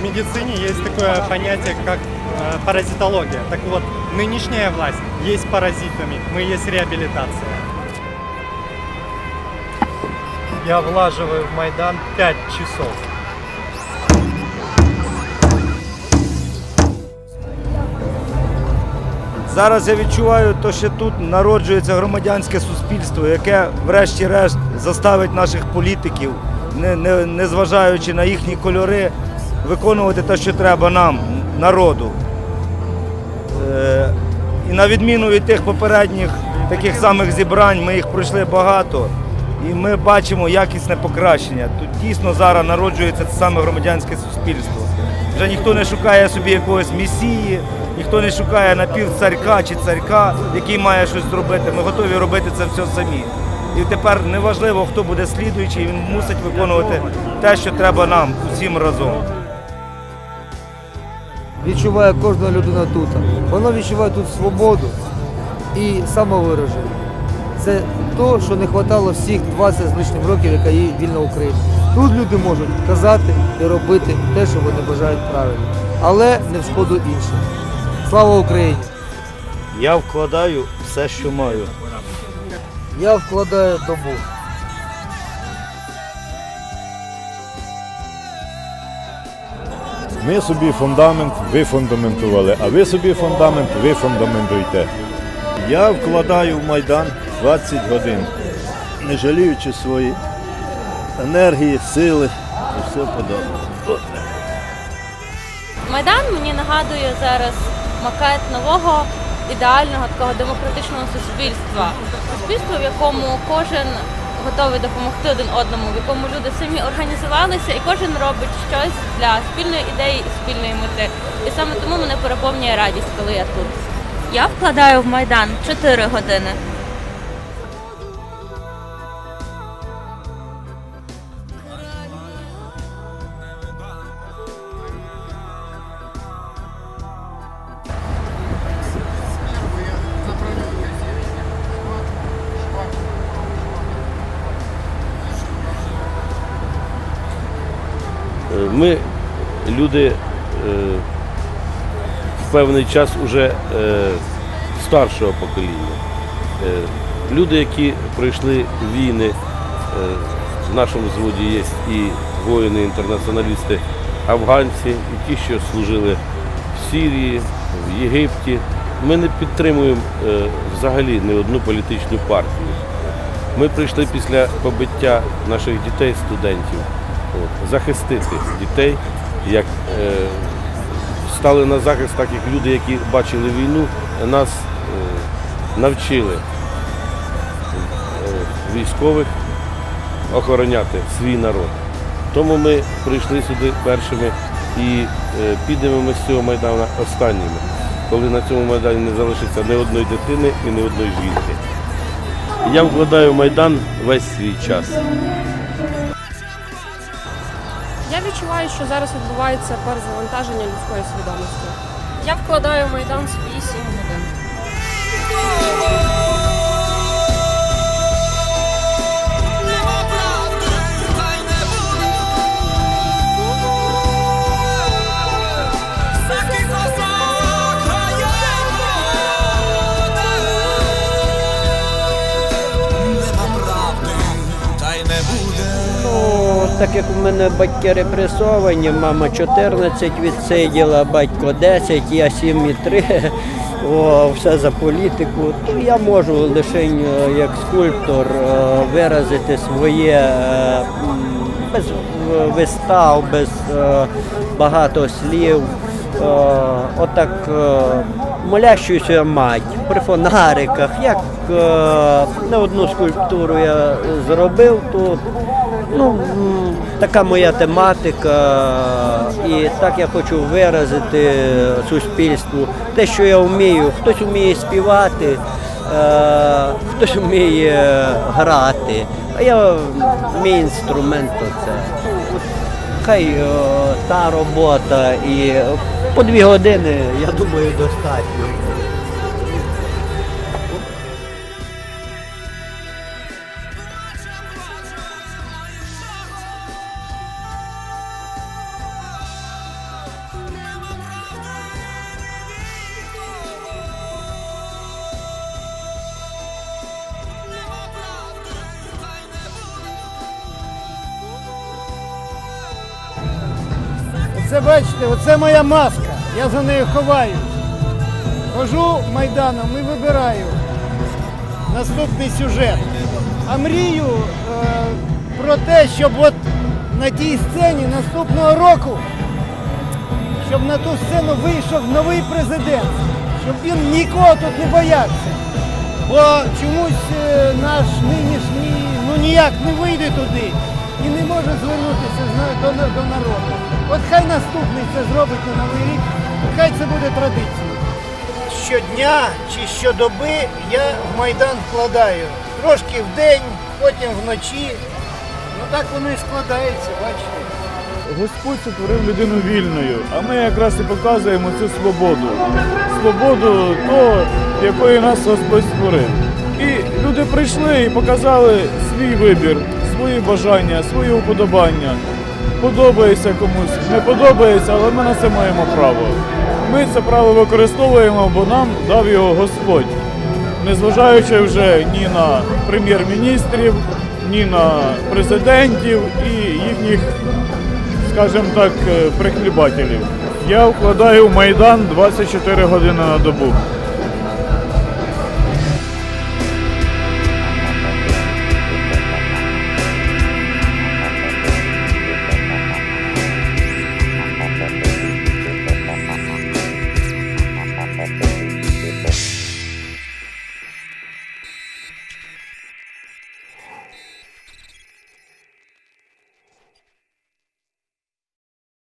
в медицине есть такое понятие, как э, паразитология. Так вот, нынешняя власть есть паразитами, мы есть реабилитация. Я влаживаю в Майдан 5 часов. Зараз я відчуваю, то що тут народжується громадянське суспільство, яке, врешті-решт, заставить наших політиків, не, не, не зважаючи на їхні кольори, виконувати те, що треба нам, народу. Е, і на відміну від тих попередніх таких самих зібрань, ми їх пройшли багато, і ми бачимо якісне покращення. Тут дійсно зараз народжується це саме громадянське суспільство. Вже ніхто не шукає собі якогось месії, ніхто не шукає напівцарька чи царька, який має щось зробити. Ми готові робити це все самі. І тепер неважливо, хто буде слідуючий, він мусить виконувати те, що треба нам усім разом. Відчуває кожна людина тут. Вона відчуває тут свободу і самовираження. Це то, що не вистачало всіх 20 з лишнім років, яка є вільна Україна. Тут люди можуть казати і робити те, що вони бажають правильно, але не в шкоду іншим. Слава Україні! Я вкладаю все, що маю. Я вкладаю добу. Ми собі фундамент вифундаментували, а ви собі фундамент ви фундаментуйте. Я вкладаю в Майдан 20 годин, не жаліючи свої енергії, сили і все подобне. Майдан мені нагадує зараз макет нового ідеального такого демократичного суспільства. Суспільство, в якому кожен готовий допомогти один одному, в якому люди самі організувалися і кожен робить щось для спільної ідеї і спільної мети. І саме тому мене переповнює радість, коли я тут. Я вкладаю в майдан 4 години. Ми люди е, в певний час уже е, старшого покоління. Е, Люди, які пройшли війни, в нашому зводі є і воїни, інтернаціоналісти, афганці, і ті, що служили в Сирії, в Єгипті. Ми не підтримуємо взагалі ні одну політичну партію. Ми прийшли після побиття наших дітей, студентів, от, захистити дітей, як е, стали на захист, так як люди, які бачили війну, нас е, навчили е, військових охороняти свій народ. Тому ми прийшли сюди першими і е, підемо ми з цього майдану останніми, коли на цьому майдані не залишиться ні одної дитини і ні одної жінки. Я вкладаю в майдан весь свій час. Я відчуваю, що зараз відбувається перезавантаження людської свідомості. Я вкладаю в майдан свої 7 годин. Так як у мене батьки репресовані, мама 14 відсиділа, батько 10, я 7 і 3, о, все за політику, то я можу лише е, як скульптор е, виразити своє е, без вистав, без багато слів. Отак молящуюся мать при фонариках, як не одну скульптуру я зробив тут. Ну, така моя тематика, і так я хочу виразити суспільству те, що я вмію. Хтось вміє співати, е, хтось вміє грати, а я мій інструмент то це. Хай е, та робота і по дві години, я думаю, достатньо. Оце бачите, оце моя маска. Я за нею ховаюсь. Хожу Майданом і вибираю наступний сюжет. А мрію е, про те, щоб от на тій сцені наступного року, щоб на ту сцену вийшов новий президент, щоб він нікого тут не боявся. Бо чомусь е, наш нинішній ну ніяк не вийде туди і не може звернутися до, до народу. От хай наступний це зробить на новий рік, хай це буде традицією. Щодня чи щодоби я в Майдан вкладаю. Трошки в день, потім вночі. Ну так воно і складається, бачите. Господь сотворив людину вільною, а ми якраз і показуємо цю свободу. Свободу того, якої нас Господь створив. І люди прийшли і показали свій вибір, свої бажання, свої уподобання. Подобається комусь, не подобається, але ми на це маємо право. Ми це право використовуємо, бо нам дав його Господь. Незважаючи вже ні на прем'єр-міністрів, ні на президентів і їхніх скажімо так, е, прихлібателів. Я вкладаю в Майдан 24 години на добу.